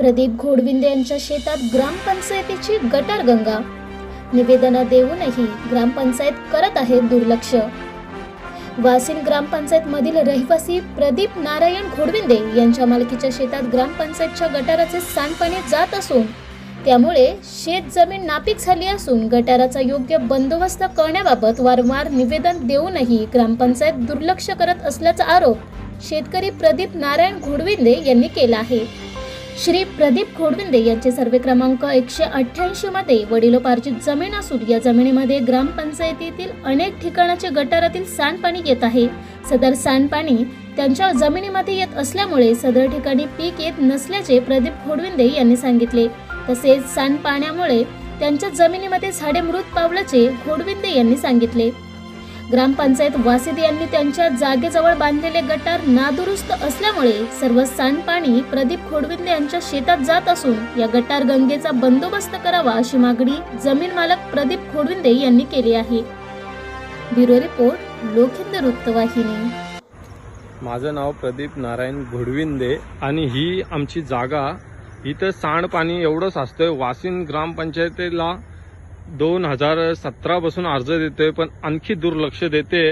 प्रदीप घोडविंदे यांच्या शेतात ग्रामपंचायतीची गटार गंगा. निवेदनं देऊनही ग्रामपंचायत करत आहे दुर्लक्ष. वासिन ग्रामपंचायत मधील रहिवासी प्रदीप नारायण घोडविंदे यांच्या मालकीच्या शेतात ग्रामपंचायतच्या गटाराचे सांडपाणी जात असून त्यामुळे शेत जमीन नापीक झाली असून गटाराचा योग्य बंदोबस्त करण्याबाबत वारंवार निवेदन देऊनही ग्रामपंचायत दुर्लक्ष करत असल्याचा आरोप शेतकरी प्रदीप नारायण घोडविंदे यांनी केला आहे. श्री प्रदीप खोडविंदे यांचे सर्वे क्रमांक एकशे अठ्ठ्याऐंशी मध्ये वडिलोपार्जित जमीन असून या जमिनीमध्ये ग्रामपंचायतीतील अनेक ठिकाणाचे गटारातील सांडपाणी येत आहे. सदर सांडपाणी त्यांच्या जमिनीमध्ये येत असल्यामुळे सदर ठिकाणी पीक येत नसल्याचे प्रदीप खोडविंदे यांनी सांगितले. तसेच सांडपाण्यामुळे त्यांच्या जमिनीमध्ये झाडे मृत पावल्याचे खोडविंदे यांनी सांगितले. ग्रामपंचायत वासिद यांनी त्यांच्या जागेजवळ बांधलेले गटार नादुरुस्त असल्यामुळे सर्व सांडपाणी प्रदीप खोडविंदे यांच्या शेतात जात असून या गटार गंगेचा बंदोबस्त करावा अशी मागणी जमीन मालक प्रदीप खोडविंदे यांनी केली आहे. ब्युरो रिपोर्ट लोखिंद वृत्तवाहिनी. माझं नाव प्रदीप नारायण घोडविंदे आणि ही आमची जागा इथं सांडपाणी एवढंच साचतंय वासिन ग्रामपंचायतीला दोन हजार सतरापासून अर्ज देतोय पण आणखी दुर्लक्ष देते.